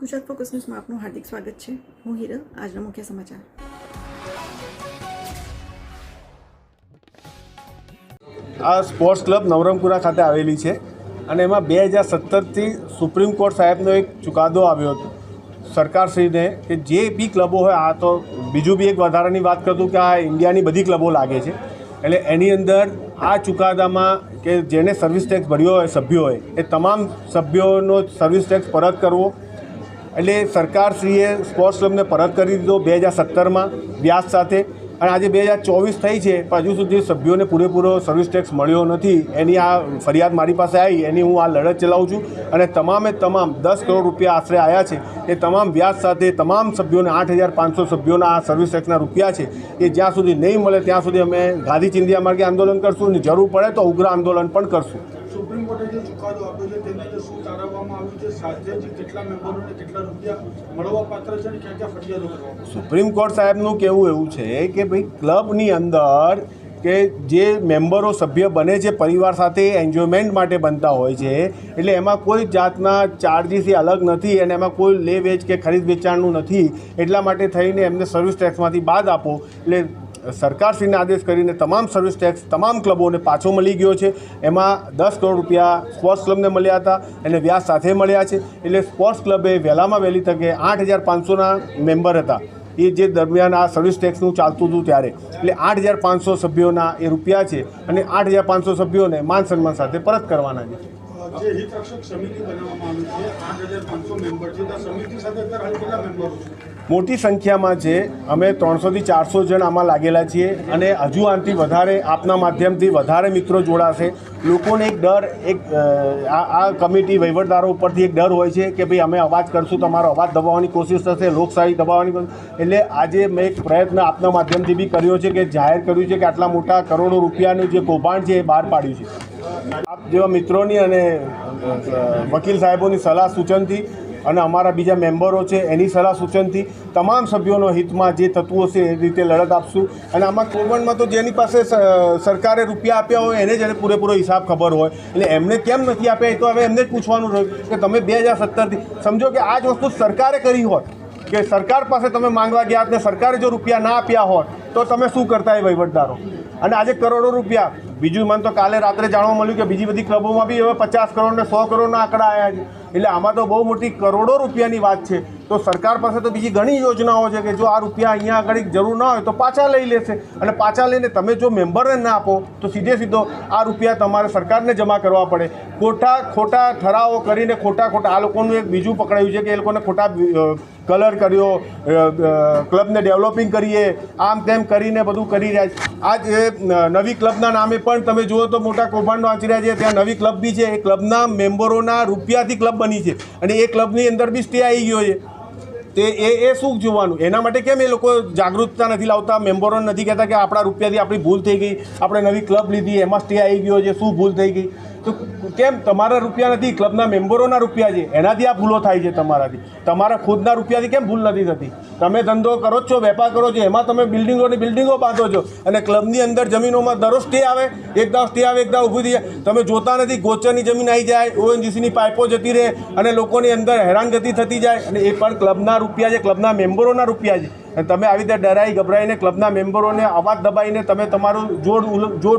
Gujarat focus ન્યૂઝમાં આપનું હાર્દિક સ્વાગત છે. હું હિરલ, આજના મુખ્ય સમાચાર. આ સ્પોર્ટ્સ ક્લબ નવરંગપુરા ખાતે આવેલી છે અને એમાં બે હજાર સત્તરથી સુપ્રીમ કોર્ટ સાહેબનો એક ચુકાદો આવ્યો હતો. સરકારશ્રીને કે જે બી ક્લબો હોય, આ તો બીજું બી એક વધારાની વાત કરતું કે આ ઇન્ડિયાની બધી ક્લબો લાગે છે. એટલે એની અંદર આ ચુકાદામાં કે જેને સર્વિસ ટેક્સ ભર્યો હોય, સભ્યો હોય, એ તમામ સભ્યોનો સર્વિસ ટેક્સ પરત કરવો એટલે સરકારશ્રીએ સ્પોર્ટ્સ ક્લબને પરત કરી દીધો બે હજાર સત્તરમાં વ્યાજ સાથે. અને આજે બે હજાર ચોવીસ થઈ છે, પણ હજુ સુધી સભ્યોને પૂરેપૂરો સર્વિસ ટેક્સ મળ્યો નથી. એની આ ફરિયાદ મારી પાસે આવી, એની હું આ લડત ચલાવું છું. અને તમામે તમામ દસ કરોડ રૂપિયા આશરે આવ્યા છે. એ તમામ વ્યાજ સાથે તમામ સભ્યોને આઠ હજાર પાંચસો સભ્યોના આ સર્વિસ ટેક્સના રૂપિયા છે. એ જ્યાં સુધી નહીં મળે ત્યાં સુધી અમે ગાંધી ચિંધિયા માર્ગે આંદોલન કરશું. અને જરૂર પડે તો ઉગ્ર આંદોલન પણ કરશું. જે ચુકાદો આપ્યો છે, તેની અંદર શું તારવવામાં આવ્યું છે? સાથે કેટલા મેમ્બરોને કેટલા રૂપિયા મળવા પાત્ર છે અને ક્યાં ક્યાં ફરિયાદો કરવામાં સુપ્રીમ કોર્ટ સાહેબનું કહેવું એવું છે કે ભાઈ, ક્લબની અંદર કે જે મેમ્બરો સભ્ય બને છે, પરિવાર સાથે એન્જોયમેન્ટ માટે બનતા હોય છે, એટલે એમાં કોઈ જાતના ચાર્જીસથી અલગ નથી અને એમાં કોઈ લે વેચ કે ખરીદ વેચાણનું નથી, એટલા માટે થઈને એમને સર્વિસ ટેક્સમાંથી બાદ આપો. એટલે સરકારશ્રીને આદેશ કરીને તમામ સર્વિસ ટેક્સ તમામ ક્લબોને પાછો મળી ગયો છે. એમાં દસ કરોડ રૂપિયા સ્પોર્ટ્સ ક્લબને મળ્યા હતા એને વ્યાજ સાથે મળ્યા છે. એટલે સ્પોર્ટ્સ ક્લબે વહેલામાં વહેલી તકે આઠ હજાર પાંચસોના મેમ્બર હતા. એ જે દરમિયાન આ સર્વિસ ટેક્સનું ચાલતું હતું ત્યારે. એટલે આઠ હજાર પાંચસો સભ્યોના એ રૂપિયા છે અને આઠ હજાર પાંચસો સભ્યોને માન સન્માન સાથે પરત કરવાના છે. જે હિતરક્ષક સમિતિ બનાવવામાં આવી છે, આઠ હજાર પાંચસો મેમ્બર છે. સમિતિ સાથે અત્યારે કેટલા મેમ્બરો છે? મોટી સંખ્યામાં છે. અમે ત્રણસોથી ચારસો જણ આમાં લાગેલા છીએ અને હજુ આનાથી વધારે આપના માધ્યમથી વધારે મિત્રો જોડાશે. લોકોને એક ડર, એક આ કમિટી વહીવટદારો ઉપરથી એક ડર હોય છે કે ભાઈ અમે અવાજ કરશું, તમારો અવાજ દબાવવાની કોશિશ થશે, લોકશાહી દબાવવાની એટલે આજે મેં એક પ્રયત્ન આપના માધ્યમથી બી કર્યો છે કે જાહેર કર્યું છે કે આટલા મોટા કરોડો રૂપિયાનું જે કૌભાંડ છે એ બહાર પાડ્યું છે. આપ જેવા મિત્રોની અને વકીલ સાહેબોની સલાહ સૂચનથી અને અમારા બીજા મેમ્બરો છે, એની સલાહ સૂચનથી તમામ સભ્યોનો હિતમાં જે તત્વો હશે એ રીતે લડત આપશું. અને આમાં કૌભાંડમાં તો જેની પાસે સરકારે રૂપિયા આપ્યા હોય, એને જ એને પૂરેપૂરો હિસાબ ખબર હોય. એટલે એમને કેમ નથી આપ્યા? એ તો હવે એમને જ પૂછવાનું રહ્યું કે તમે બે હજાર સત્તરથી, સમજો કે આ જ વસ્તુ સરકારે કરી હોત, કે સરકાર પાસે તમે માંગવા ગયા ને સરકારે જો રૂપિયા ના આપ્યા હોત, તો તમે શું કરતા એ વહીવટદારો? અને આજે કરોડો રૂપિયા બીજું મને તો કાલે રાત્રે જાણવા મળ્યું કે બીજી બધી ક્લબોમાં બી હવે પચાસ કરોડ ને સો કરોડના આંકડા આવ્યા છે. એટલે આમાં તો બહુ મોટી કરોડો રૂપિયાની વાત છે. તો સરકાર પાસે તો બીજી ઘણી યોજનાઓ છે કે જો આ રૂપિયા અહીંયા આગળ જરૂર ના હોય તો પાછા લઈ લેશે. અને પાછા લઈને તમે જો મેમ્બરને ના આપો તો સીધે સીધો આ રૂપિયા તમારે સરકારને જમા કરવા પડે. ખોટા ખોટા ઠરાવો કરીને ખોટા ખોટા આ લોકોનું એક બીજું પકડાયું છે કે એ લોકોને ખોટા કલર કર્યો ક્લબને ડેવલપિંગ કરીએ, આમ તેમ કરીને બધું કરી રહ્યા છે. આ જે નવી ક્લબના નામે પણ તમે જુઓ તો મોટા કૌભાંડો આંચી રહ્યા છે. ત્યાં નવી ક્લબ બી છે. એ ક્લબના મેમ્બરોના રૂપિયાથી ક્લબ બની છે. અને એ ક્લબની અંદર બી સ્ટે આવી ગયો છે. તે એ એ શું જોવાનું? એના માટે કેમ એ લોકો જાગૃતતા નથી લાવતા? મેમ્બરોને નથી કહેતા કે આપણા રૂપિયાથી આપણી ભૂલ થઈ ગઈ. આપણે નવી ક્લબ લીધી, એમાં સ્ટે આવી ગયો છે. શું ભૂલ થઈ ગઈ? તો કેમ તમારા રૂપિયા નથી? ક્લબના મેમ્બરોના રૂપિયા છે. એનાથી આ ભૂલો થાય છે તમારાથી. તમારા ખુદના રૂપિયાથી કેમ ભૂલ નથી થતી? તમે ધંધો કરો છો, વેપાર કરો છો, એમાં તમે બિલ્ડિંગોની બિલ્ડિંગો બાંધો છો અને ક્લબની અંદર જમીનોમાં દરરોજ સ્ટે આવે, એક દાવ સ્ટે આવે, એક દાવ ઊભી થઈ જાય. તમે જોતા નથી, ગોચરની જમીન આવી જાય, ઓએનજીસીની પાઇપો જતી રહે અને લોકોની અંદર હેરાનગતિ થતી જાય અને એ પણ ક્લબના રૂપિયા છે, ક્લબના મેમ્બરોના રૂપિયા છે. અને તમે આવી રીતે ડરાઈ ગભરાઈને ક્લબના મેમ્બરોને અવાજ દબાઈને તમે તમારું જોર જોર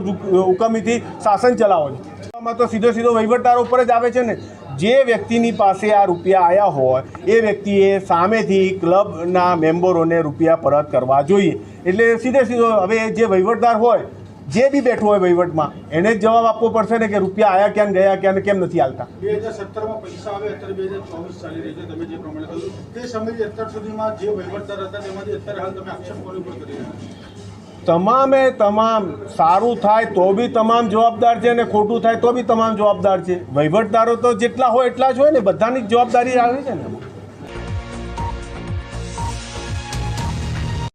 હુકમીથી શાસન ચલાવો છો. તો સીધો સીધો વહીવટદારો ઉપર જ આવે છે ને. જે વ્યક્તિની પાસે આ રૂપિયા આવ્યા હોય, એ વ્યક્તિએ સામેથી ક્લબના મેમ્બરોને રૂપિયા પરત કરવા જોઈએ. એટલે સીધે સીધો હવે જે વહીવટદાર હોય જે બી બેઠો હોય વહીવટમાં એને જ જવાબ આપવો પડશે ને કે રૂપિયા આયા ક્યાં ગયા ક્યાં ને કેમ નથી આવતા બે હજાર સત્તરમાં પૈસા આવે અત્યારે બે હજાર ચોવીસ ચાલી રહી છે તમે જે પ્રમાણે કહ્યું. તે સમયે અત્યાર સુધીમાં જે વહીવટદાર હતા તેમાંથી અત્યારે હાલ તમે આક્ષેપ કોની ઉપર કરી રહ્યા તમામે તમામ સારું થાય તો બી તમામ જવાબદાર છે અને ખોટું થાય તો બી તમામ જવાબદાર છે. વહીવટદારો તો જેટલા હોય એટલા જ હોય ને બધાની જ જવાબદારી આવે છે ને.